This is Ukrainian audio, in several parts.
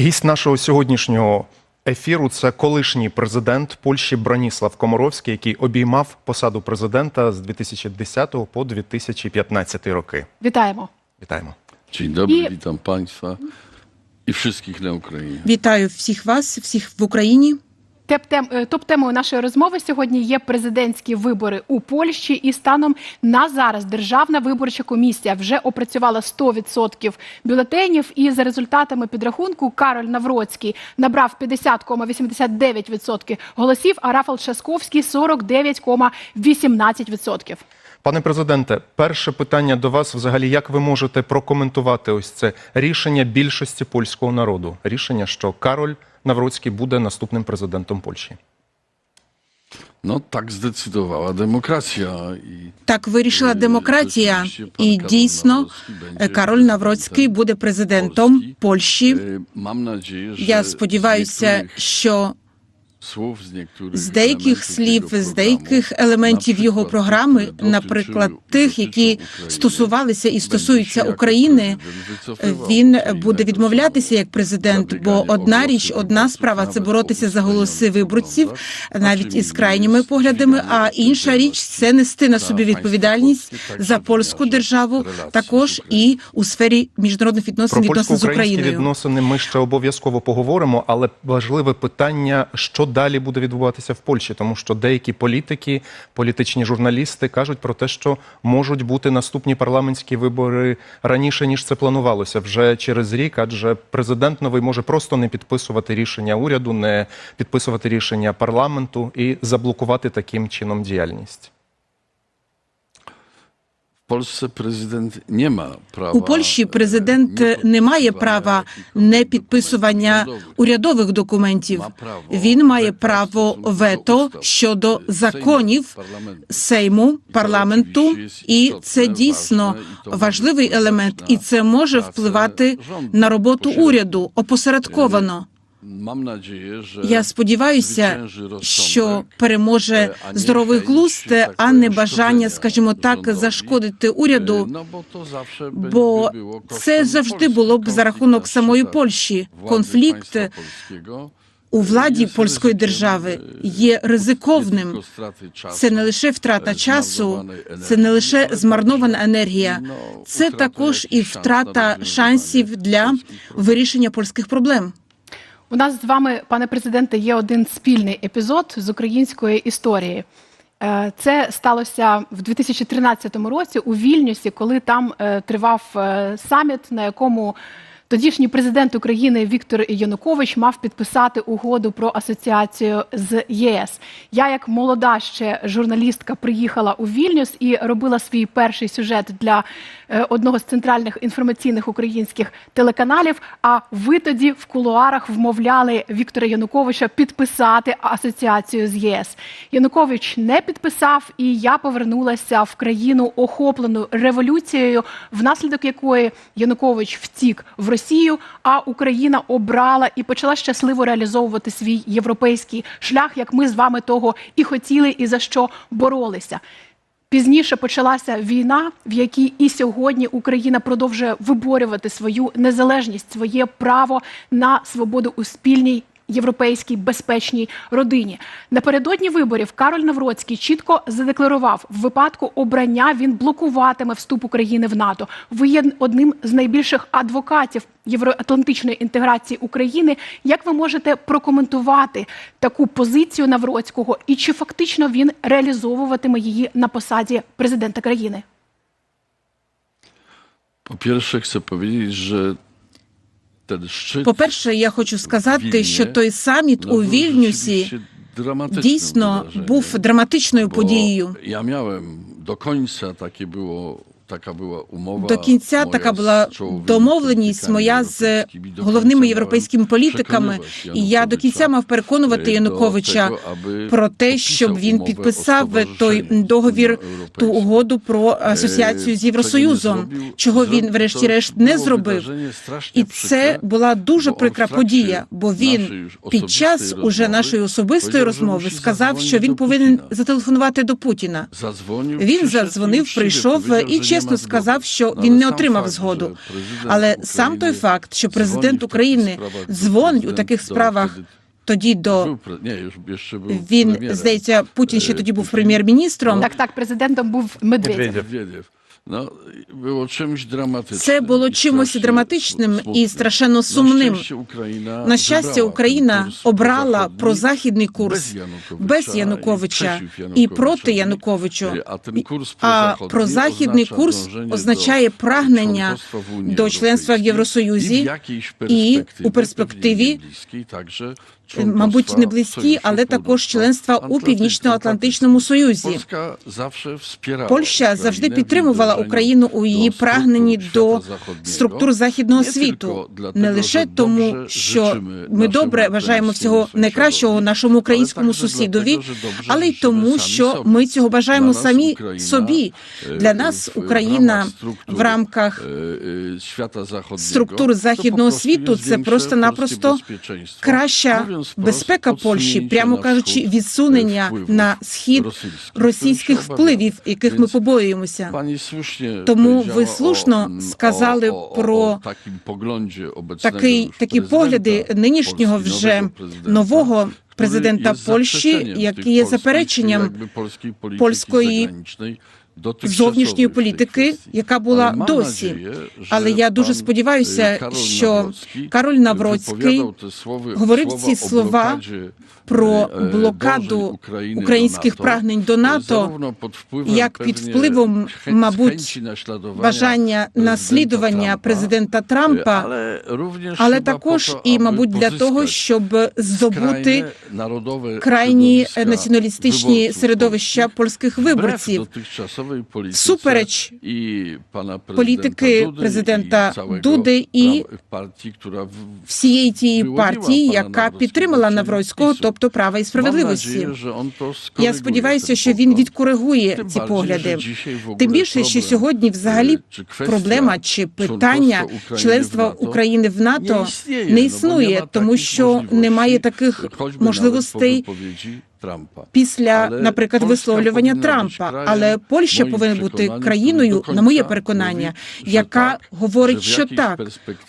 Гість нашого сьогоднішнього ефіру це колишній президент Польщі Браніслав Комаровський, який обіймав посаду президента з 2010 по 2015 роки. Вітаємо. Вітаємо. Dzień dobry, I- witam Państwa i wszystkich na Ukrainie. Вітаю всіх вас, всіх в Україні. Е, топ-темою нашої розмови сьогодні є президентські вибори у Польщі. І станом на зараз Державна виборча комісія вже опрацювала 100% бюлетенів. І за результатами підрахунку Кароль Навроцький набрав 50,89% голосів, а Рафал Шасковський 49,18%. Пане президенте, перше питання до вас взагалі, як ви можете прокоментувати ось це рішення більшості польського народу? Рішення, що Кароль Навроцький буде наступним президентом Польщі. Ну так здецидувала демократія і Так вирішила демократія, і дійсно е, Кароль Навроцький буде президентом Польщі. mam Я сподіваюся, що з деяких слів, з деяких елементів його програми, наприклад, тих, які стосувалися і стосуються України, він буде відмовлятися як президент. Бо одна річ, одна справа це боротися за голоси виборців, навіть із крайніми поглядами. А інша річ це нести на собі відповідальність за польську державу, також і у сфері міжнародних відносин відносин з Україною. відносини ми ще обов'язково поговоримо, але важливе питання, що далі буде відбуватися в Польщі, тому що деякі політики, політичні журналісти кажуть про те, що можуть бути наступні парламентські вибори раніше ніж це планувалося, вже через рік, адже президент новий може просто не підписувати рішення уряду, не підписувати рішення парламенту і заблокувати таким чином діяльність. Prezydent nie ma prawa. У Польщі президент не має права не підписування урядових документів. Він має право вето щодо законів parlamentu. Сейму, парламенту, і це дійсно важливий елемент, і це може впливати на роботу уряду опосередковано. Я сподіваюся, що переможе Е, здоровий глузд, а не бажання, скажімо так, зашкодити Е, уряду. bo to Бо це завжди було б за рахунок самої Польщі. Конфлікт у владі польської держави е, є ризиковним. Це не лише втрата е, часу, це не лише змарнована енергія, ну, це також і втрата шансів для вирішення польських проблем. У нас з вами, пане президенте, є один спільний епізод з української історії. Е, Це сталося в 2013 році у Вільнюсі, коли там е, тривав е, саміт, на якому тодішній президент України Віктор Янукович мав підписати угоду про асоціацію з ЄС. Я, як молода ще журналістка, приїхала у Вільнюс і робила свій перший сюжет для е, одного з центральних інформаційних українських телеканалів. А ви тоді в кулуарах вмовляли Віктора Януковича підписати асоціацію з ЄС. Янукович не підписав, і я повернулася в країну, охоплену революцією, внаслідок якої Янукович втік в Росію, а Україна обрала і почала щасливо реалізовувати свій європейський шлях, як ми з вами того і хотіли, і за що боролися. Пізніше почалася війна, в якій і сьогодні Україна продовжує виборювати свою незалежність, своє право на свободу у спільній європейській безпечній родині. Напередодні виборів Кароль Навроцький чітко задекларував, в випадку обрання він блокуватиме вступ України в НАТО. Ви є одним з найбільших адвокатів євроатлантичної інтеграції України. Як ви можете прокоментувати таку позицію Навроцького і чи фактично він реалізовуватиме її на посаді президента країни? Po pierwsze chcę powiedzieć, że szczyt По-перше, я хочу сказати, що той саміт у Вільнюсі дійсно був драматичною подією. Ja miałem do końca takie było taka była umowa. До кінця така була домовленість моя з головними європейськими політиками, і я до кінця мав переконувати е, Януковича про те, щоб він підписав той договір, ту угоду про асоціацію з Е, Євросоюзом, чого він, врешті-решт, не зробив. І це була дуже прикра подія, бо він під час уже нашої особистої розмови сказав, що він повинен зателефонувати до Путіна. Він задзвонив, прийшов і чесно чесно сказав, що він не отримав згоду. Але сам той факт, що президент України дзвонить у таких справах тоді до він здається, Путін ще тоді був прем'єр-міністром. Так, так, президентом був Медведєв. Це було чимось драматичним і страшенно сумним. На щастя, Україна обрала прозахідний курс без Януковича і проти Януковичу. А, kurs А прозахідний курс означає прагнення до членства в Євросоюзі і, у перспективі, мабуть, не близькі, але також членства у. Північно-Атлантичному Союзі. Польща завжди підтримувала Україну у її прагненні до структур західного світу, не лише тому, що ми добре бажаємо всього найкращого нашому українському сусідові, але й тому, що ми цього бажаємо самі собі. Для нас Україна в рамках структур західного світу це просто-напросто краща безпека Польщі, прямо кажучи, відсунення е, на схід російських, впливів, яких ми побоюємося. Тому ви слушно mm, сказали про Такий такі погляди нинішнього вже нового президента Польщі, який є запереченням польської зовнішньої політики, яка була досі. Але я дуже сподіваюся, е, що Кароль Навроцький говорив ці слова про е, е, блокаду українських прагнень до е, НАТО, як під впливом, мабуть, бажання наслідування президента е, Трампа, але, також і, мабуть, для того, щоб здобути крайні націоналістичні середовища польських виборців. Всупереч і пана політики президента Дуди, і партії, всієї тієї партії, яка підтримала чи Навроцького, тобто права і справедливості. Я сподіваюся, що він відкоригує Тим ці погляди. Тим більше, що сьогодні взагалі проблема чи питання членства України в НАТО не існує, тому що немає таких можливостей Trumpa. після, Але наприклад, висловлювання Трампа. краєм, Але Польща повинна бути країною, на моє переконання, яка так, говорить, що так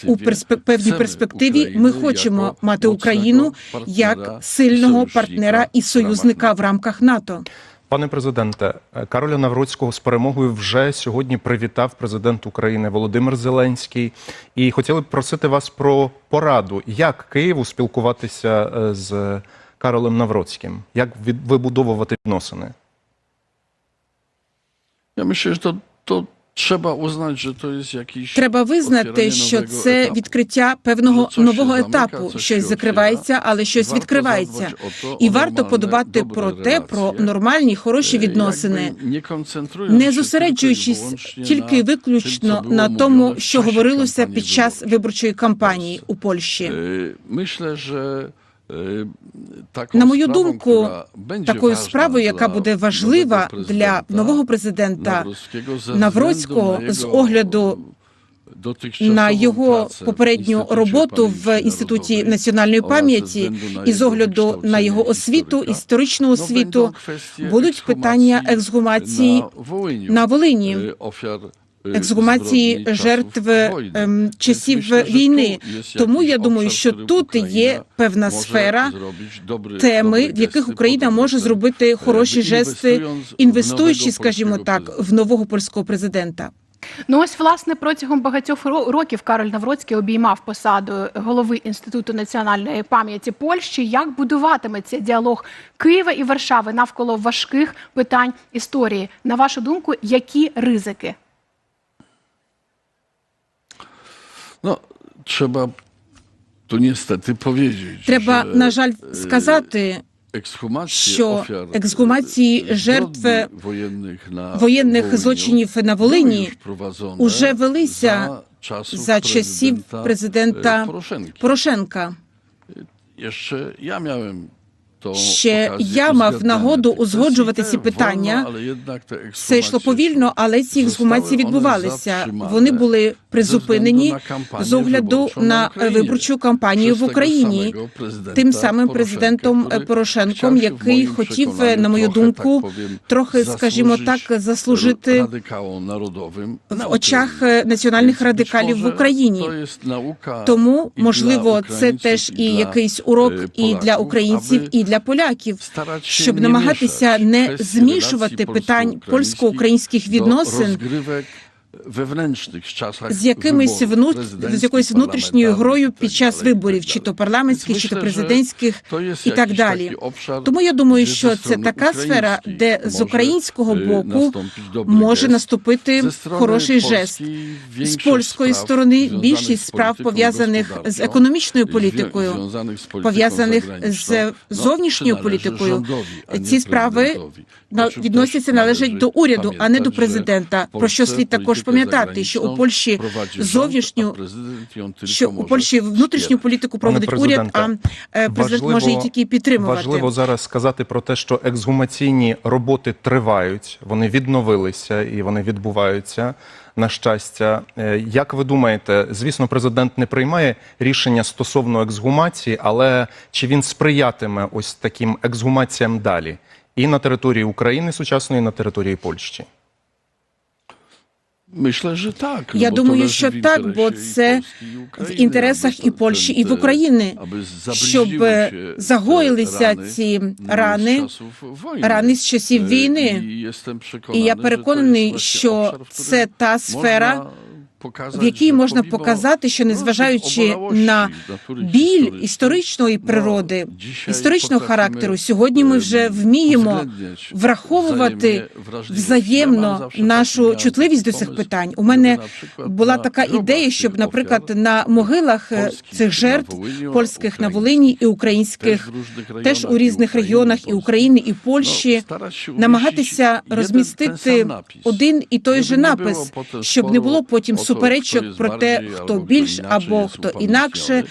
у певній перспективі ми хочемо як мати Україну як сильного партнера і союзника в рамках НАТО. Пане президенте, Кароля Навроцького з перемогою вже сьогодні привітав президент України Володимир Зеленський. І хотіли б просити вас про пораду, як Києву спілкуватися е, з Каролем Навроцьким, як вибудовувати відносини. Ja myślę, to trzeba uznać, że to jest Треба визнати, що це відкриття певного Що нового етапу. Щось закривається, але щось Варто відкривається. І варто подбати про те, про нормальні, хороші Е, відносини. не не зосереджуючись тільки на виключно на тому, що говорилося під час виборчої. кампанії у Польщі. Е, е, taką На мою думку, такою справою, яка буде важлива для нового президента Навроцького з огляду на його попередню роботу в інституті національної пам'яті і з огляду на його освіту, історичну освіту, будуть питання ексгумації на Волині. Е, Ексгумації жертв часів війни. ем, часів війни. Тому я думаю, що тут є певна сфера, теми, в яких Україна може зробити е, хороші жести, інвестуючи скажімо так, в нового польського президента. Ну ось власне протягом багатьох ро- років Кароль Навроцький обіймав посаду голови інституту національної пам'яті Польщі. Як будуватиметься діалог Києва і Варшави навколо важких питань історії? На вашу думку, які ризики? No, trzeba tu niestety powiedzieć, Треба, że на жаль, сказати, що ексгумації жертв воєнних, на воєнних Волині злочинів на Волині уже велися за, за часів президента, Порошенка. Порошенка. Ja miałem to Ще я мав нагоду узгоджувати ці питання. jednak йшло повільно, але ці ексгумації відбувалися. Вони були призупинені з огляду на виборчу кампанію в Україні. Тим самим президентом Порошенком, який хотів, на мою думку, трохи, скажімо так, заслужити в очах національних радикалів в Україні. Тому, можливо, це теж і якийсь урок і для українців, і для поляків, щоб намагатися не змішувати питань польсько-українських відносин з якимись внут... з якоюсь внутрішньою грою під час виборів, чи то парламентських, чи то президентських, і так далі. Тому я думаю, що це така сфера, де з українського боку може наступити хороший жест. З польської сторони більшість справ пов'язаних з економічною політикою, пов'язаних з зовнішньою політикою. Ці справи відносяться належать до уряду, а не до президента. Про що слід також пам'ятати, що у Польщі зовнішню що у Польщі внутрішню політику проводить уряд, а е, президент може її тільки підтримувати. Важливо зараз сказати про те, що ексгумаційні роботи тривають, вони відновилися і вони відбуваються. На щастя, Е, як ви думаєте, звісно, президент не приймає рішення стосовно ексгумації, але чи він сприятиме ось таким ексгумаціям далі і на території України сучасної, і на території Польщі? Myślę, że так. Я думаю, що так, бо це в інтересах і Польщі, і в Україні, України, щоб загоїлися ці рани, часів рани з часів Е, війни. І, я переконаний, що що це та сфера, в якій можна показати, що незважаючи на біль історичної природи, історичного характеру, сьогодні ми вже е, вміємо враховувати взаємно нашу чутливість до цих питань. У мене була така ідея, щоб, наприклад, на могилах е, цих жертв польських на Волині і українських, теж у різних регіонах і України, і Ну, Польщі намагатися розмістити один і той же напис, щоб не було потім kto суперечок про те, хто більш або хто інакше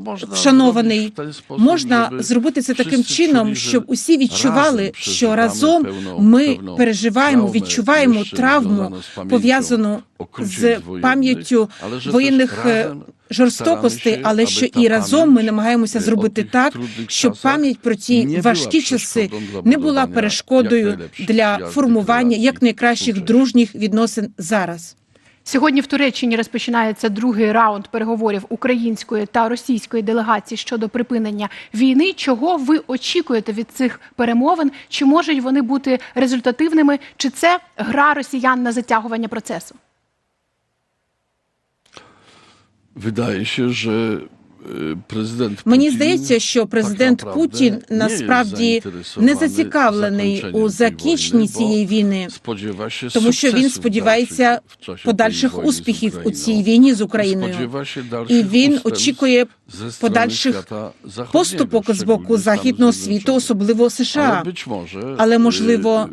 można вшанований. Можна зробити це таким чином, щоб усі відчували, що разом ми переживаємо, відчуваємо травму, пов'язану з пам'яттю воєнних е, жорстокостей, але що і разом ми намагаємося зробити так, щоб пам'ять про ті важкі часи не була перешкодою для формування relacji як найкращих дружніх відносин зараз. Сьогодні в Туреччині розпочинається другий раунд переговорів української та російської делегації щодо припинення війни. Чого ви очікуєте від цих перемовин? Чи можуть вони бути результативними? Чи це гра росіян на затягування процесу? Wydaje się, że президент Мені Путін здається, що президент так Путін насправді не зацікавлений у закінченні цієї війни, тому що він сподівається подальших успіхів у цій війні з Україною. І він очікує подальших поступок з боку західного світу, особливо США. Але, можливо,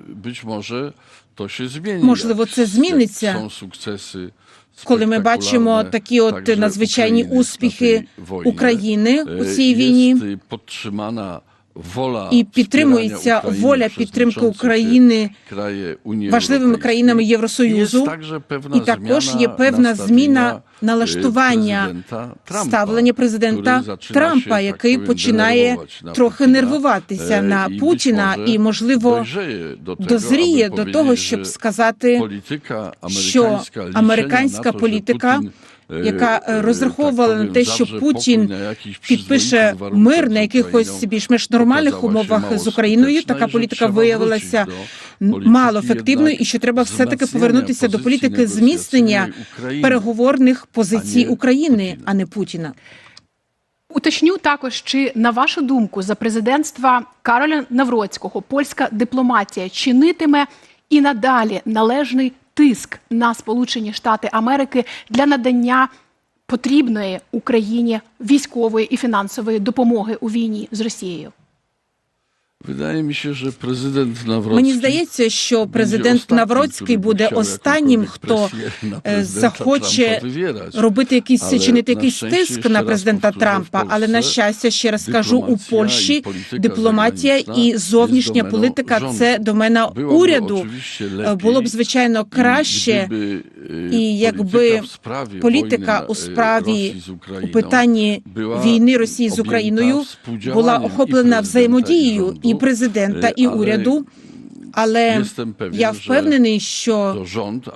е, можливо, це зміниться. Коли ми бачимо такі от надзвичайні успіхи. України у Е, цій війні, і підтримується воля підтримки України важливими країнами Євросоюзу. І також є певна зміна е, налаштування ставлення президента Трампа, який починає трохи нервуватися Е, на Путіна і, можливо, дозріє до того, щоб сказати, що американська, політика, яка е, розраховувала на те, що Путін підпише мир на якихось більш-менш нормальних умовах з Україною. Така політика виявилася мало ефективною, і що треба все таки повернутися до політики зміцнення переговорних позицій України, а не Путіна. Уточню також, чи на вашу думку за президентства Кароля Навроцького польська дипломатія чинитиме і надалі належний тиск на Сполучені Штати Америки для надання потрібної Україні військової і фінансової допомоги у війні з Росією? Mi się, że prezydent Nawrocki Мені здається, що президент Навроцький буде останнім, хто е, захоче робити якийсь чинити якийсь тиск на президента Трампа. Але на щастя, ще раз кажу, у Польщі дипломатія і зовнішня політика це домена уряду. Е, Було б звичайно краще. e, І якби політика у справі у питанні війни Росії з Україною була охоплена взаємодією. І президента, Е, і уряду. Але я впевнений, що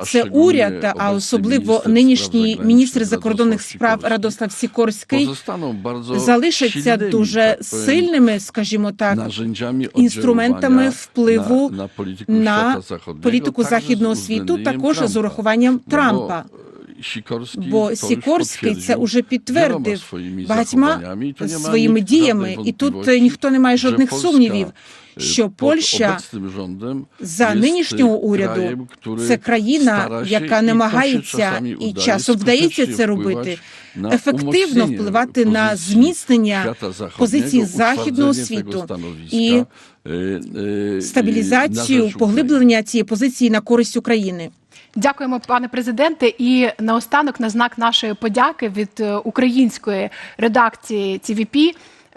це уряд, а особливо нинішній міністр закордонних справ Радослав Сікорський залишаться дуже сильними, скажімо так, інструментами впливу на політику західного світу, також з урахуванням Трампа. Бо Сікорський це уже підтвердив багатьма своїми діями, і тут ніхто не має жодних сумнівів, e, що Польща за нинішнього уряду. це країна, яка намагається і часом вдається це робити, ефективно впливати на зміцнення позиції західного світу і e, e, стабілізацію, поглиблення цієї позиції на користь України. Дякуємо, пане президенте. І наостанок, на знак нашої подяки від е, української редакції ТВП,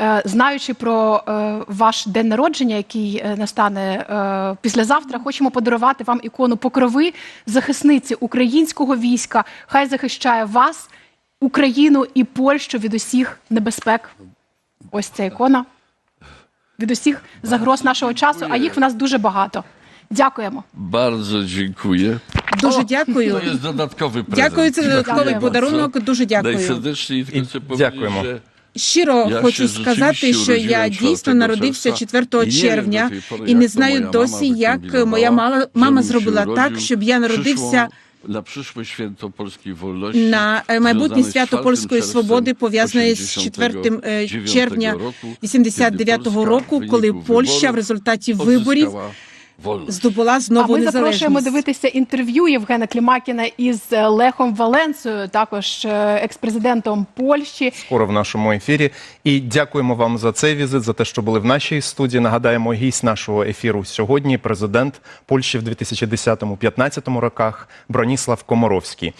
е, знаючи про е, ваш день народження, який настане післязавтра, хочемо подарувати вам ікону покрови захисниці українського війська. Хай захищає вас, Україну і Польщу від усіх небезпек. Ось ця ікона. Від усіх загроз нашого часу, а їх в нас дуже багато. Дякуємо. Bardzo dziękuję. Дуже О, дякую. To jest dodatkowy prezent. Дякую, це додатковий Дякую. подарунок. Дуже дякую. Dziękujemy. że Щиро Я хочу ще сказати, що я дійсно народився 4 червня і не знаю досі, як моя мама, мама зробила так, щоб я народився на е, майбутнє свято польської свободи, пов'язане з 4 е, 89 червня roku, 89-го року, коли Польща в результаті виборів odzyskała знову здобула А знову ми запрошуємо дивитися інтерв'ю Євгена Клімакіна із е, Лехом Валенцею, також е, експрезидентом Польщі. скоро в нашому ефірі. І дякуємо вам за цей візит, за те, що були в нашій студії. Нагадаємо, гість нашого ефіру сьогодні президент Польщі в 2010-2015 роках Броніслав Комаровський.